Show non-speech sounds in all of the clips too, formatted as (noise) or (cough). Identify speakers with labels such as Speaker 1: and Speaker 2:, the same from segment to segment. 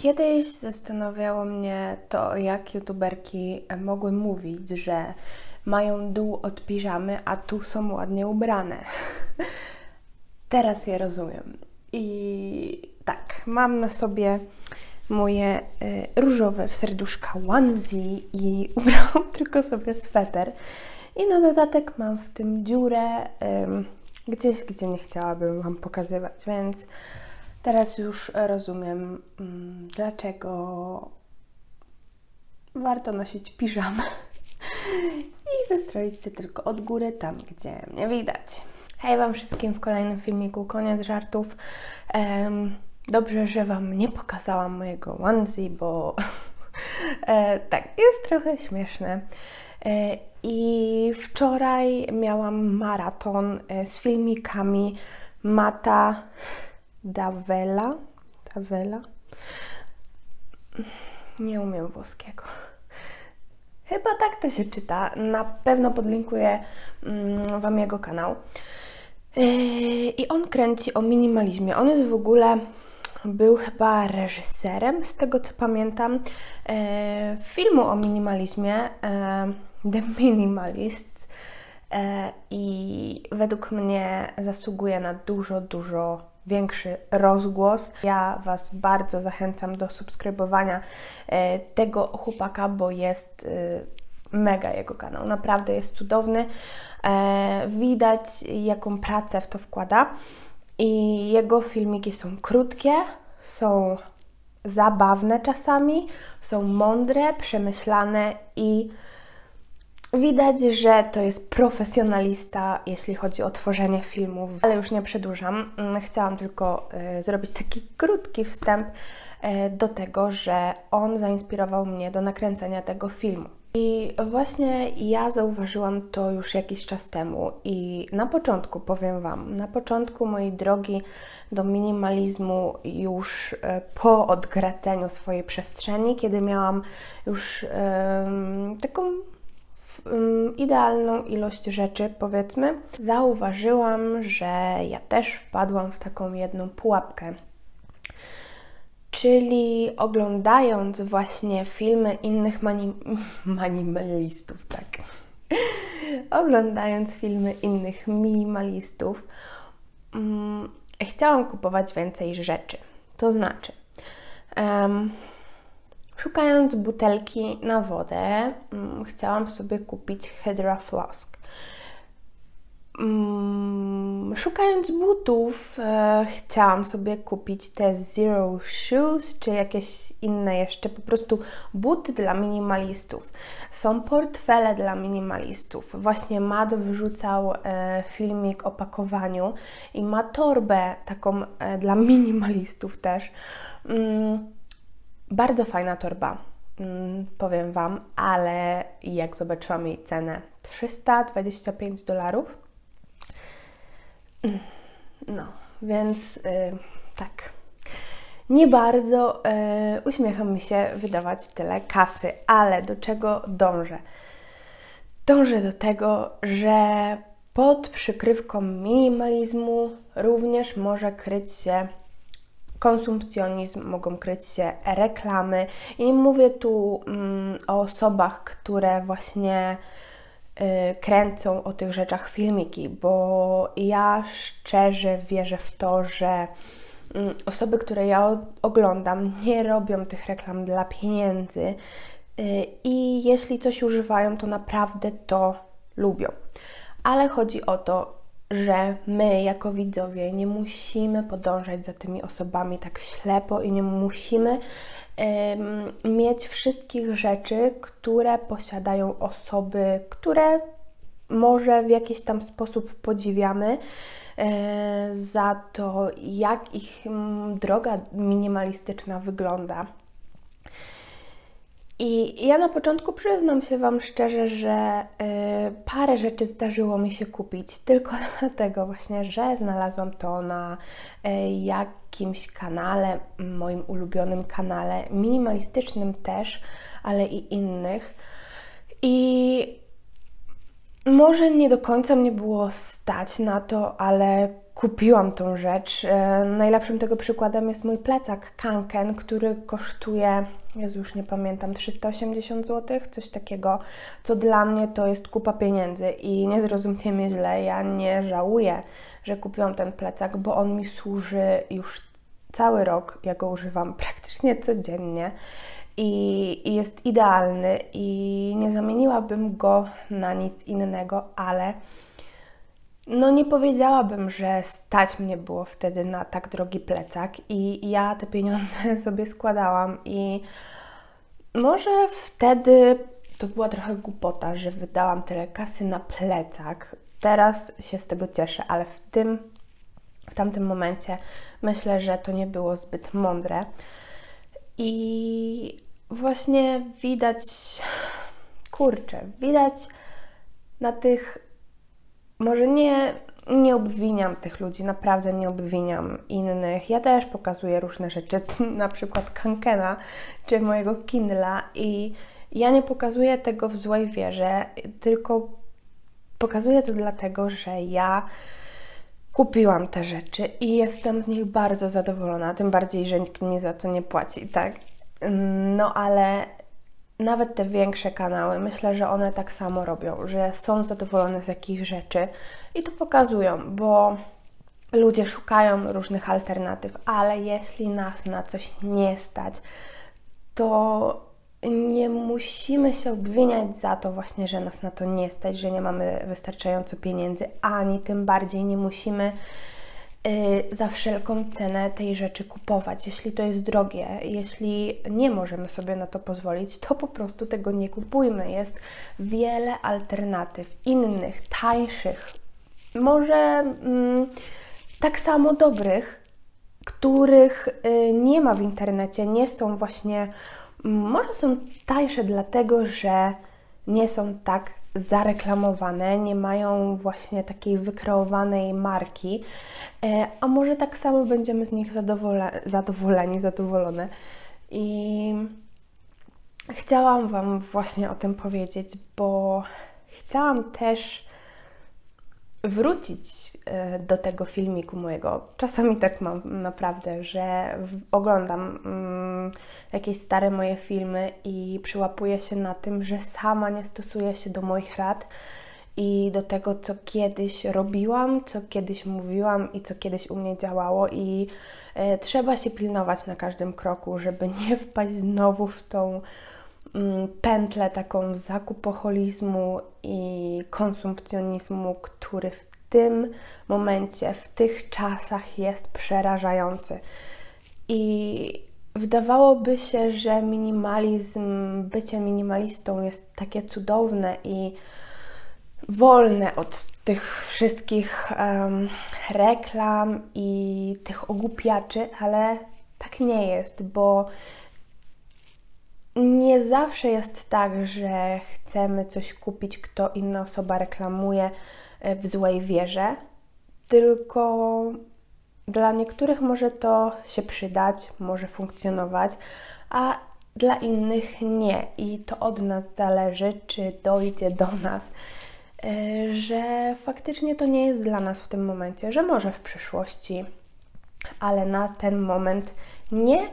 Speaker 1: Kiedyś zastanawiało mnie to, jak youtuberki mogły mówić, że mają dół od piżamy, a tu są ładnie ubrane. (laughs) Teraz je rozumiem. I tak, mam na sobie moje y, różowe w serduszka onesie i (laughs) ubrałam tylko sobie sweter. I na dodatek mam w tym dziurę y, gdzieś, gdzie nie chciałabym Wam pokazywać, więc teraz już rozumiem, y, dlaczego warto nosić piżamę (laughs) i wystroić się tylko od góry, tam gdzie mnie widać. Hej Wam wszystkim w kolejnym filmiku, koniec żartów. Dobrze, że Wam nie pokazałam mojego onesie, bo (laughs) e, tak, jest trochę śmieszne. E, I wczoraj miałam maraton e, z filmikami Mata Davela. Davela? Nie umiem włoskiego. Chyba tak to się czyta. Na pewno podlinkuję mm, Wam jego kanał. Yy, I on kręci o minimalizmie. On jest w ogóle, był chyba reżyserem, z tego co pamiętam, yy, filmu o minimalizmie yy, The Minimalist. I według mnie zasługuje na dużo, dużo większy rozgłos. Ja Was bardzo zachęcam do subskrybowania tego chłopaka, bo jest mega jego kanał. Naprawdę jest cudowny. E, widać, jaką pracę w to wkłada. I jego filmiki są krótkie, są zabawne czasami, są mądre, przemyślane i widać, że to jest profesjonalista, jeśli chodzi o tworzenie filmów. Ale już nie przedłużam. Mm, chciałam tylko y, zrobić taki krótki wstęp y, do tego, że on zainspirował mnie do nakręcenia tego filmu. I właśnie ja zauważyłam to już jakiś czas temu i na początku, powiem Wam, na początku mojej drogi do minimalizmu już e, po odgraceniu swojej przestrzeni, kiedy miałam już taką idealną ilość rzeczy, powiedzmy, zauważyłam, że ja też wpadłam w taką jedną pułapkę Czyli oglądając właśnie filmy innych mani (laughs) minimalistów, tak. (laughs) oglądając filmy innych minimalistów, um, chciałam kupować więcej rzeczy. To znaczy, um, szukając butelki na wodę, um, chciałam sobie kupić Hydra Flask. Mm, szukając butów, e, chciałam sobie kupić te Zero Shoes, czy jakieś inne jeszcze, po prostu buty dla minimalistów. Są portfele dla minimalistów. Właśnie Matt wyrzucał e, filmik o pakowaniu i ma torbę taką e, dla minimalistów też. Mm, bardzo fajna torba, mm, powiem Wam, ale jak zobaczyłam jej cenę 325 dolarów no, więc y, tak. Nie bardzo y, uśmiecha mi się wydawać tyle kasy, ale do czego dążę? Dążę do tego, że pod przykrywką minimalizmu również może kryć się konsumpcjonizm, mogą kryć się reklamy. I nie mówię tu mm, o osobach, które właśnie Y, kręcą o tych rzeczach filmiki, bo ja szczerze wierzę w to, że mm, osoby, które ja oglądam, nie robią tych reklam dla pieniędzy y, i jeśli coś używają, to naprawdę to lubią. Ale chodzi o to, że my jako widzowie nie musimy podążać za tymi osobami tak ślepo i nie musimy mieć wszystkich rzeczy, które posiadają osoby, które może w jakiś tam sposób podziwiamy e, za to, jak ich droga minimalistyczna wygląda. I ja na początku przyznam się Wam szczerze, że y, parę rzeczy zdarzyło mi się kupić (laughs) tylko dlatego właśnie, że znalazłam to na y, jakimś kanale, moim ulubionym kanale, minimalistycznym też, ale i innych. I może nie do końca mnie było stać na to, ale kupiłam tą rzecz. E, najlepszym tego przykładem jest mój plecak Kanken, który kosztuje, Jezu, już nie pamiętam, 380 zł, coś takiego, co dla mnie to jest kupa pieniędzy i nie zrozumcie mnie źle, ja nie żałuję, że kupiłam ten plecak, bo on mi służy już cały rok, ja go używam (laughs) praktycznie codziennie i, i jest idealny i nie zamieniłabym go na nic innego, ale no nie powiedziałabym, że stać mnie było wtedy na tak drogi plecak i ja te pieniądze (laughs) sobie składałam i może wtedy to była trochę głupota, że wydałam tyle kasy na plecak. Teraz się z tego cieszę, ale w tym, w tamtym momencie myślę, że to nie było zbyt mądre. I właśnie widać, kurczę, widać na tych, może nie, nie obwiniam tych ludzi, naprawdę nie obwiniam innych. Ja też pokazuję różne rzeczy, (laughs) na przykład Kankena czy mojego Kindla i ja nie pokazuję tego w złej wierze, tylko pokazuję to dlatego, że ja kupiłam te rzeczy i jestem z nich bardzo zadowolona, tym bardziej, że nikt mi za to nie płaci, tak? No ale nawet te większe kanały, myślę, że one tak samo robią, że są zadowolone z jakichś rzeczy i to pokazują, bo ludzie szukają różnych alternatyw, ale jeśli nas na coś nie stać, to nie musimy się obwiniać za to właśnie, że nas na to nie stać, że nie mamy wystarczająco pieniędzy, ani tym bardziej nie musimy za wszelką cenę tej rzeczy kupować. Jeśli to jest drogie, jeśli nie możemy sobie na to pozwolić, to po prostu tego nie kupujmy. Jest wiele alternatyw, innych, tańszych, może mm, tak samo dobrych, których y, nie ma w internecie, nie są właśnie, mm, może są tańsze dlatego, że nie są tak zareklamowane, nie mają właśnie takiej wykreowanej marki, e, a może tak samo będziemy z nich zadowole, zadowoleni, zadowolone. I chciałam Wam właśnie o tym powiedzieć, bo chciałam też wrócić e, do tego filmiku mojego. Czasami tak mam naprawdę, że oglądam mm, jakieś stare moje filmy i przyłapuję się na tym, że sama nie stosuję się do moich rad i do tego, co kiedyś robiłam, co kiedyś mówiłam i co kiedyś u mnie działało i e, trzeba się pilnować na każdym kroku, żeby nie wpaść znowu w tą pętlę taką zakupoholizmu i konsumpcjonizmu, który w tym momencie, w tych czasach jest przerażający. I wydawałoby się, że minimalizm, bycie minimalistą jest takie cudowne i wolne od tych wszystkich um, reklam i tych ogłupiaczy, ale tak nie jest, bo nie zawsze jest tak, że chcemy coś kupić, kto inna osoba reklamuje e, w złej wierze, tylko dla niektórych może to się przydać, może funkcjonować, a dla innych nie. I to od nas zależy, czy dojdzie do nas, e, że faktycznie to nie jest dla nas w tym momencie, że może w przyszłości, ale na ten moment nie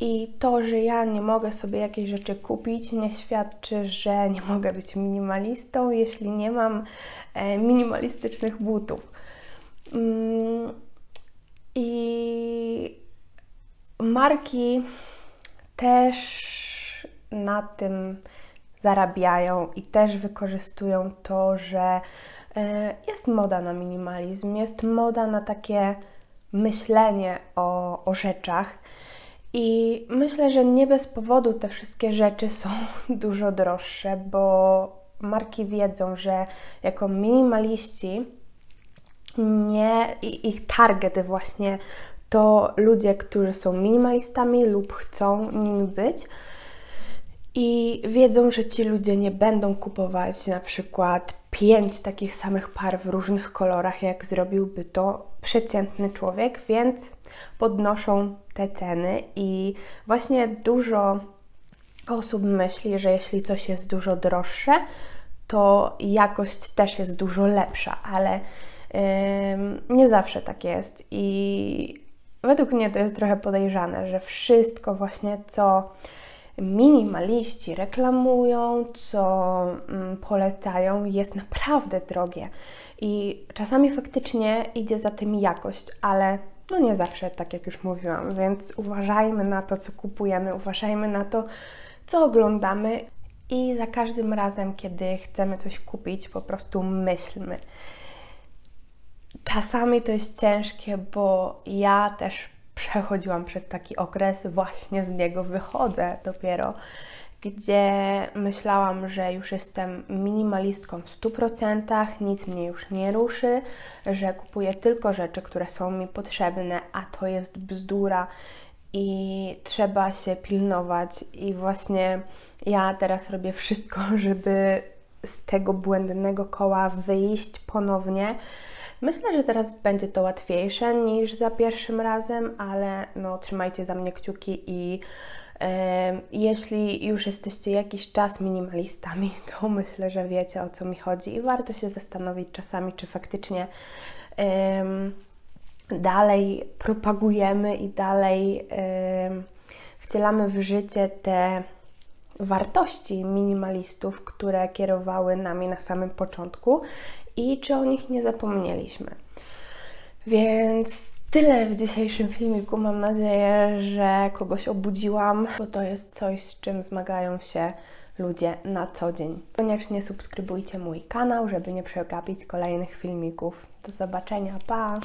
Speaker 1: i to, że ja nie mogę sobie jakiejś rzeczy kupić, nie świadczy, że nie (laughs) mogę być minimalistą, jeśli nie mam e, minimalistycznych butów. Mm, I marki też na tym zarabiają i też wykorzystują to, że e, jest moda na minimalizm, jest moda na takie myślenie o, o rzeczach i myślę, że nie bez powodu te wszystkie rzeczy są (laughs) dużo droższe, bo marki wiedzą, że jako minimaliści nie ich targety właśnie to ludzie, którzy są minimalistami lub chcą nimi być. I wiedzą, że ci ludzie nie będą kupować na przykład pięć takich samych par w różnych kolorach, jak zrobiłby to przeciętny człowiek, więc podnoszą te ceny i właśnie dużo osób myśli, że jeśli coś jest dużo droższe, to jakość też jest dużo lepsza, ale Nie zawsze tak jest i według mnie to jest trochę podejrzane, że wszystko właśnie, co minimaliści reklamują, co mm, polecają, jest naprawdę drogie. I czasami faktycznie idzie za tym jakość, ale no nie zawsze, tak jak już mówiłam, więc uważajmy na to, co kupujemy, uważajmy na to, co oglądamy i za każdym razem, kiedy chcemy coś kupić, po prostu myślmy. Czasami to jest ciężkie, bo ja też przechodziłam przez taki okres, właśnie z niego wychodzę dopiero, gdzie myślałam, że już jestem minimalistką w 100%, nic mnie już nie ruszy, że kupuję tylko rzeczy, które są mi potrzebne, a to jest bzdura i trzeba się pilnować. I właśnie ja teraz robię wszystko, (laughs) żeby z tego błędnego koła wyjść ponownie Myślę, że teraz będzie to łatwiejsze niż za pierwszym razem, ale no, trzymajcie za mnie kciuki i jeśli już jesteście jakiś czas minimalistami, (laughs) to myślę, że wiecie o co mi chodzi i warto się zastanowić czasami, czy faktycznie dalej propagujemy i dalej wcielamy w życie te wartości minimalistów, które kierowały nami na samym początku i czy o nich nie zapomnieliśmy. Więc tyle w dzisiejszym filmiku. Mam nadzieję, że kogoś obudziłam, bo to jest coś, z czym zmagają się ludzie na co dzień. Koniecznie subskrybujcie mój kanał, żeby nie przegapić kolejnych filmików. Do zobaczenia, pa!